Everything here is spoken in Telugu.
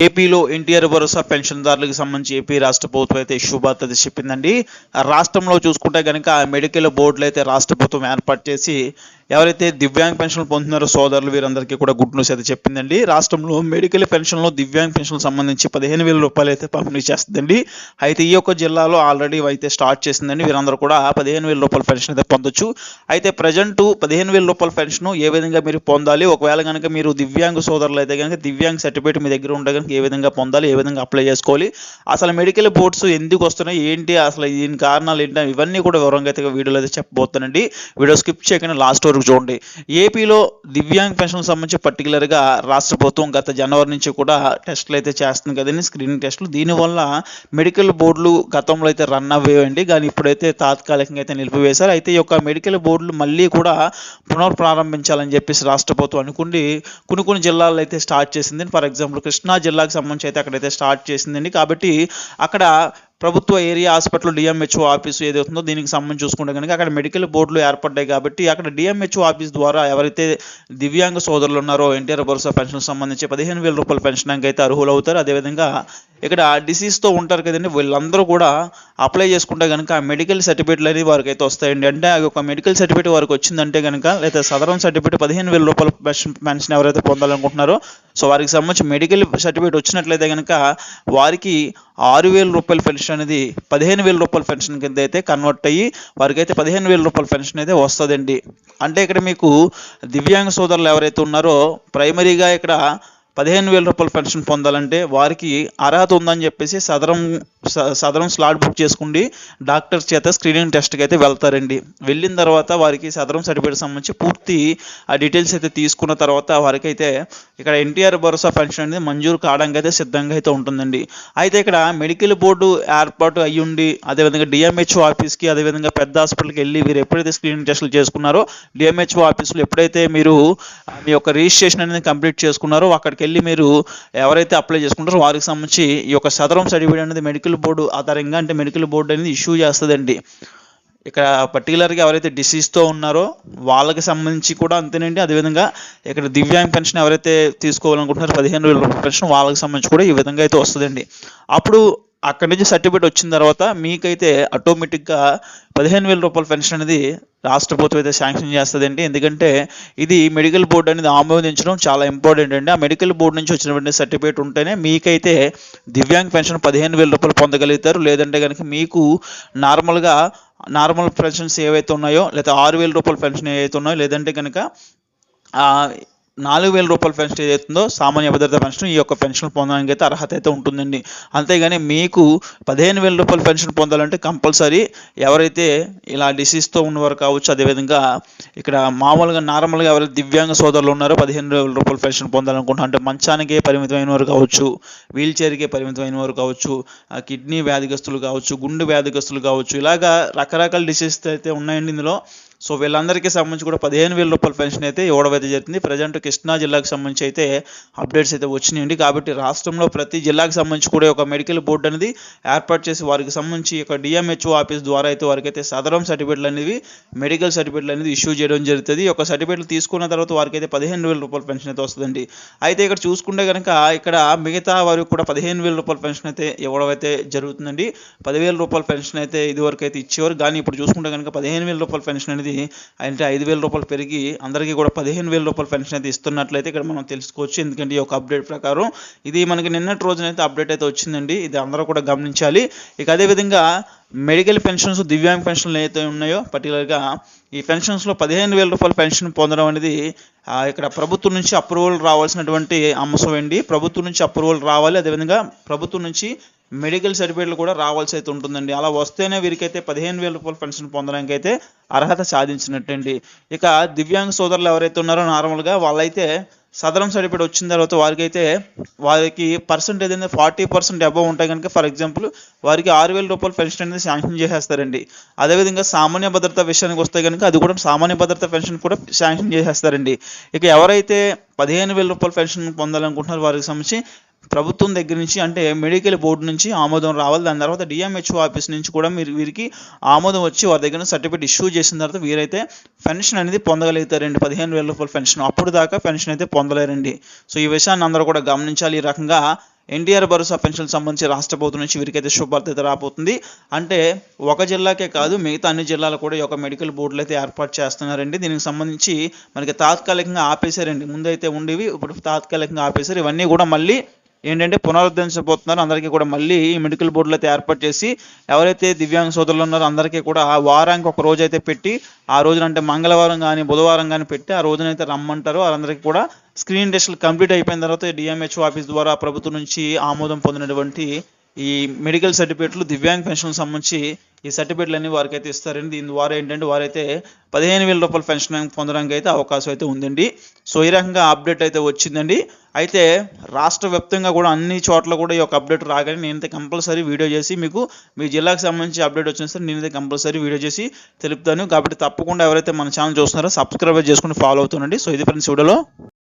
ఏపీలో ఎన్టీఆర్ భరోసా పెన్షన్దారులకు సంబంధించి ఏపీ రాష్ట్ర ప్రభుత్వం అయితే శుభార్త చెప్పిందండి. రాష్ట్రంలో చూసుకుంటే కనుక మెడికల్ బోర్డులు అయితే రాష్ట్ర ప్రభుత్వం ఏర్పాటు చేసి ఎవరైతే దివ్యాంగ్ పెన్షన్లు పొందుతున్నారో సోదరులు వీరందరికీ కూడా గుడ్ న్యూస్ అయితే చెప్పిందండి. రాష్ట్రంలో మెడికల్ పెన్షన్లో దివ్యాంగ్ పెన్షన్ సంబంధించి పదిహేను వేల రూపాయలు అయితే పంపిణీ చేస్తుందండి. అయితే ఈ యొక్క జిల్లాలో ఆల్రెడీ అయితే స్టార్ట్ చేసిందండి. వీరందరూ కూడా పదిహేను వేల రూపాయల పెన్షన్ అయితే పొందొచ్చు. అయితే ప్రజెంట్ పదిహేను వేల రూపాయల పెన్షన్ ఏ విధంగా మీరు పొందాలి? ఒకవేళ కనుక మీరు దివ్యాంగ్ సోదరులు అయితే కనుక దివ్యాంగ్ సర్టిఫికేట్ మీ దగ్గర ఉంటే కనుక ఏ విధంగా పొందాలి? ఏ విధంగా అప్లై చేసుకోవాలి? అసలు మెడికల్ బోర్డ్స్ ఎందుకు వస్తున్నాయి? ఏంటి? అసలు దీని కారణాలు ఏంటి? ఇవన్నీ కూడా వివరంగా అయితే వీడియోలో అయితే చెప్పబోతానండి వీడియో స్కిప్ చేయకుండా లాస్ట్ వరకు చూడండి. ఏపీలో దివ్యాంగ్ పెన్షన్ సంబంధించి పర్టికులర్గా రాష్ట్ర ప్రభుత్వం గత జనవరి నుంచి కూడా టెస్టులు అయితే చేస్తుంది కదండి స్క్రీనింగ్ టెస్టులు. దీనివల్ల మెడికల్ బోర్డులు గతంలో అయితే రన్ అవ్వేవండి కానీ ఇప్పుడైతే తాత్కాలికంగా అయితే నిలిపివేశారు. అయితే ఈ యొక్క మెడికల్ బోర్డులు మళ్ళీ కూడా పునఃప్రారంభించాలని చెప్పేసి రాష్ట్ర ప్రభుత్వం అనుకుండి కొన్ని కొన్ని జిల్లాల్లో అయితే స్టార్ట్ చేసింది. ఫర్ ఎగ్జాంపుల్ కృష్ణా జిల్లాకు సంబంధించి అయితే అక్కడైతే స్టార్ట్ చేసిందండి. కాబట్టి అక్కడ ప్రభుత్వ ఏరియా హాస్పిటల్ డిఎంహెచ్ఓ ఆఫీసు ఏదైతుందో దీనికి సంబంధించి చూసుకుంటే కనుక అక్కడ మెడికల్ బోర్డులు ఏర్పడ్డాయి కాబట్టి అక్కడ డిఎంహెచ్ఓ ఆఫీస్ ద్వారా ఎవరైతే దివ్యాంగ సోదరులు ఉన్నారో ఎన్టీఆర్ భరోసా పెన్షన్ సంబంధించి పదిహేను వేల రూపాయల పెన్షన్ అయితే అర్హులు అవుతారు అదేవిధంగా ఇక్కడ డిసీజ్తో ఉంటారు కదండి వీళ్ళందరూ కూడా అప్లై చేసుకుంటే కనుక మెడికల్ సర్టిఫికేట్లు అనేవి వారికి అయితే వస్తాయండి. అంటే అది ఒక మెడికల్ సర్టిఫికేట్ వారికి వచ్చిందంటే కనుక లేదా సదరం సర్టిఫికేట్ పదిహేను వేల రూపాయల పెన్షన్ పెన్షన్ ఎవరైతే పొందాలనుకుంటున్నారో సో వారికి సంబంధించి మెడికల్ సర్టిఫికేట్ వచ్చినట్లయితే కనుక వారికి ఆరు వేల రూపాయల పెన్షన్ అనేది పదిహేను వేల రూపాయల పెన్షన్ కింద అయితే కన్వర్ట్ అయ్యి వారికి అయితే పదిహేను వేల రూపాయల పెన్షన్ అయితే వస్తుందండి. అంటే ఇక్కడ మీకు దివ్యాంగ సోదరులు ఎవరైతే ఉన్నారో ప్రైమరీగా ఇక్కడ పదిహేను వేల రూపాయల పెన్షన్ పొందాలంటే వారికి అర్హత ఉందని చెప్పేసి సదరం సదరం స్లాట్ బుక్ చేసుకుండి డాక్టర్ చేత స్క్రీనింగ్ టెస్ట్కి అయితే వెళ్తారండి. వెళ్ళిన తర్వాత వారికి సదరం సర్టిఫికేట్ సంబంధించి పూర్తి ఆ డీటెయిల్స్ అయితే తీసుకున్న తర్వాత వారికి అయితే ఇక్కడ ఎన్టీఆర్ భరోసా పెన్షన్ అనేది మంజూరు కావడానికి అయితే సిద్ధంగా అయితే ఉంటుందండి. అయితే ఇక్కడ మెడికల్ బోర్డు ఏర్పాటు అయ్యుండి అదేవిధంగా డిఎంహెచ్ఓ ఆఫీస్కి అదేవిధంగా పెద్ద హాస్పిటల్కి వెళ్ళి మీరు ఎప్పుడైతే స్క్రీనింగ్ టెస్టులు చేసుకున్నారో డిఎంహెచ్ఓ ఆఫీసులో ఎప్పుడైతే మీరు మీ యొక్క రిజిస్ట్రేషన్ అనేది కంప్లీట్ చేసుకున్నారో అక్కడికి వెళ్ళి మీరు ఎవరైతే అప్లై చేసుకుంటారో వారికి సంబంధించి ఈ యొక్క సదరం సర్టిఫికేట్ అనేది మెడికల్ బోర్డు ఆధారంగా అంటే మెడికల్ బోర్డు అనేది ఇష్యూ చేస్తుందండి. ఇక్కడ పర్టికులర్గా ఎవరైతే డిసీజ్తో ఉన్నారో వాళ్ళకి సంబంధించి కూడా అంతేనండి. అదేవిధంగా ఇక్కడ దివ్యాంగ్ పెన్షన్ ఎవరైతే తీసుకోవాలనుకుంటున్నారో పదిహేను వేల పెన్షన్ వాళ్ళకి సంబంధించి కూడా ఈ విధంగా అయితే వస్తుందండి. అప్పుడు అక్కడి నుంచి సర్టిఫికేట్ వచ్చిన తర్వాత మీకైతే ఆటోమేటిక్గా పదిహేను వేల రూపాయల పెన్షన్ అనేది రాష్ట్ర ప్రభుత్వం అయితే శాంక్షన్ చేస్తుందండి. ఎందుకంటే ఇది మెడికల్ బోర్డు అనేది ఆమోదించడం చాలా ఇంపార్టెంట్ అండి. ఆ మెడికల్ బోర్డు నుంచి వచ్చినటువంటి సర్టిఫికేట్ ఉంటేనే మీకైతే దివ్యాంగ్ పెన్షన్ పదిహేను వేల రూపాయలు పొందగలుగుతారు. లేదంటే కనుక మీకు నార్మల్గా నార్మల్ పెన్షన్స్ ఏవైతే ఉన్నాయో లేదా ఆరు వేల రూపాయల పెన్షన్ ఏవైతే ఉన్నాయో లేదంటే కనుక నాలుగు వేల రూపాయల పెన్షన్ ఏదైతుందో సామాన్య భద్రత పెన్షన్ ఈ యొక్క పెన్షన్ పొందడానికి అయితే అర్హత అయితే ఉంటుందండి. అంతేగాని మీకు పదిహేను వేల రూపాయల పెన్షన్ పొందాలంటే కంపల్సరీ ఎవరైతే ఇలా డిసీజ్తో ఉన్నవారు కావచ్చు అదేవిధంగా ఇక్కడ మామూలుగా నార్మల్గా ఎవరైతే దివ్యాంగ సోదరులు ఉన్నారో పదిహేను వేల రూపాయల పెన్షన్ పొందాలనుకుంటున్నారు అంటే మంచానికే పరిమితమైన వారు కావచ్చు వీల్ చైర్కే పరిమితమైన వారు కావచ్చు ఆ కిడ్నీ వ్యాధిగ్రస్తులు కావచ్చు గుండె వ్యాధిగ్రస్తులు కావచ్చు ఇలాగా రకరకాల డిసీజ్ అయితే ఉన్నాయండి ఇందులో. సో వీళ్ళందరికీ సంబంధించి కూడా పదిహేను వేల రూపాయల పెన్షన్ అయితే ఇవ్వడం అయితే ప్రజెంట్ కృష్ణా జిల్లాకు సంబంధించి అయితే అప్డేట్స్ అయితే వచ్చినాయండి. కాబట్టి రాష్ట్రంలో ప్రతి జిల్లాకు సంబంధించి కూడా ఒక మెడికల్ బోర్డు అనేది ఏర్పాటు చేసి వారికి సంబంధించి ఒక డిఎంహెచ్ఓ ఆఫీస్ ద్వారా అయితే వారికి అయితే సదరం సర్టిఫికేట్లు అనేవి మెడికల్ సర్టిఫికేట్లు అనేది ఇష్యూ చేయడం జరుగుతుంది. ఒక సర్టిఫికేట్లు తీసుకున్న తర్వాత వారికి అయితే పదిహేను వేల రూపాయల పెన్షన్ అయితే వస్తుందండి. అయితే ఇక్కడ చూసుకుంటే కనుక ఇక్కడ మిగతా వారికి కూడా పదిహేను వేల రూపాయల పెన్షన్ అయితే ఇవ్వడం అయితే జరుగుతుందండి. పదివేల రూపాయల పెన్షన్ అయితే ఇదివరకు అయితే ఇచ్చేవారు. కానీ ఇప్పుడు చూసుకుంటే కనుక పదిహేను వేల రూపాయల పెన్షన్ అనేది అంటే ఐదు వేల రూపాయలు పెరిగి అందరికీ కూడా పదిహేను వేల రూపాయల పెన్షన్ అయితే ఇస్తున్నట్లయితే ఇక్కడ మనం తెలుసుకోవచ్చు. ఎందుకంటే ఈ యొక్క అప్డేట్ ప్రకారం ఇది మనకి నిన్నటి రోజునైతే అప్డేట్ అయితే వచ్చిందండి. ఇది అందరూ కూడా గమనించాలి. ఇక అదేవిధంగా మెడికల్ పెన్షన్స్ దివ్యాంగ పెన్షన్లు ఏవైతే ఉన్నాయో పర్టికులర్గా ఈ పెన్షన్స్లో పదిహేను వేల రూపాయల పెన్షన్ పొందడం అనేది ఇక్కడ ప్రభుత్వం నుంచి అప్రూవల్ రావాల్సినటువంటి అంశం అండి. ప్రభుత్వం నుంచి అప్రూవల్ రావాలి. అదేవిధంగా ప్రభుత్వం నుంచి మెడికల్ సర్టిఫికేట్లు కూడా రావాల్సి అయితే ఉంటుందండి. అలా వస్తేనే వీరికైతే పదిహేను వేల రూపాయల పెన్షన్ పొందడానికి అయితే అర్హత సాధించినట్టండి. ఇక దివ్యాంగ సోదరులు ఎవరైతే ఉన్నారో నార్మల్గా వాళ్ళైతే సదరం సర్టిఫికేట్ వచ్చిన తర్వాత వారికైతే వారికి పర్సెంటేజ్ అనేది ఫార్టీ పర్సెంట్ అబవ్ ఉంటాయి కనుక ఫర్ ఎగ్జాంపుల్ వారికి ఆరు వేల రూపాయల పెన్షన్ అనేది శాంక్షన్ చేసేస్తారండి. అదేవిధంగా సామాన్య భద్రత విషయానికి వస్తే కనుక అది కూడా సామాన్య భద్రత పెన్షన్ కూడా శాంక్షన్ చేసేస్తారండి. ఇక ఎవరైతే పదిహేను వేల రూపాయల పెన్షన్ పొందాలనుకుంటున్నారో వారికి సంబంధించి ప్రభుత్వం దగ్గర నుంచి అంటే మెడికల్ బోర్డు నుంచి ఆమోదం రావాలి. దాని తర్వాత డిఎంహెచ్ఓ ఆఫీస్ నుంచి కూడా మీరు వీరికి ఆమోదం వచ్చి వారి దగ్గర సర్టిఫికేట్ ఇష్యూ చేసిన తర్వాత వీరైతే పెన్షన్ అనేది పొందగలుగుతారండి. పదిహేను వేల రూపాయల పెన్షన్. అప్పుడు దాకా పెన్షన్ అయితే పొందలేరండి. సో ఈ విషయాన్ని అందరూ కూడా గమనించాలి. ఈ రకంగా ఎన్టీఆర్ భరోసా పెన్షన్ సంబంధించి రాష్ట్ర ప్రభుత్వం నుంచి వీరికైతే శుభార్త అయితే రాబోతుంది. అంటే ఒక జిల్లాకే కాదు మిగతా అన్ని జిల్లాలు కూడా ఈ యొక్క మెడికల్ బోర్డులు అయితే ఏర్పాటు చేస్తున్నారండి. దీనికి సంబంధించి మనకి తాత్కాలికంగా ఆపేశారండి. ముందైతే ఉండేవి ఇప్పుడు తాత్కాలికంగా ఆపేశారు. ఇవన్నీ కూడా మళ్ళీ ఏంటంటే పునరుద్ధరించబోతున్నారు. అందరికీ కూడా మళ్ళీ ఈ మెడికల్ బోర్డులు అయితే ఏర్పాటు చేసి ఎవరైతే దివ్యాంగ సోదరులు ఉన్నారో అందరికీ కూడా ఆ వారానికి ఒక రోజు అయితే పెట్టి ఆ రోజున అంటే మంగళవారం కానీ బుధవారం కానీ పెట్టి ఆ రోజున అయితే రమ్మంటారు. వాళ్ళందరికీ కూడా స్క్రీన్ టెస్టులు కంప్లీట్ అయిపోయిన తర్వాత డిఎంహెచ్ఓ ఆఫీస్ ద్వారా ప్రభుత్వం నుంచి ఆమోదం పొందినటువంటి ఈ మెడికల్ సర్టిఫికేట్లు దివ్యాంగ పెన్షన్ సంబంధించి ఈ సర్టిఫికేట్లు అన్ని వారికి అయితే ఇస్తారండి. దీని ద్వారా ఏంటంటే వారైతే పదిహేను వేల రూపాయల పెన్షన్ పొందడానికి అయితే అవకాశం అయితే ఉందండి. సో ఈ రకంగా అప్డేట్ అయితే వచ్చిందండి. అయితే రాష్ట్ర వ్యాప్తంగా కూడా అన్ని చోట్ల కూడా ఈ యొక్క అప్డేట్ రాగానే నేనైతే కంపల్సరీ వీడియో చేసి మీకు మీ జిల్లాకు సంబంధించి అప్డేట్ వచ్చిన సరే నేనైతే కంపల్సరీ వీడియో చేసి తెలుపుతాను. కాబట్టి తప్పకుండా ఎవరైతే మన ఛానల్ చూస్తున్నారో సబ్స్క్రైబ్ చేసుకుని ఫాలో అవుతుండండి. సో ఇది ఫ్రెండ్స్ వీడియోలో.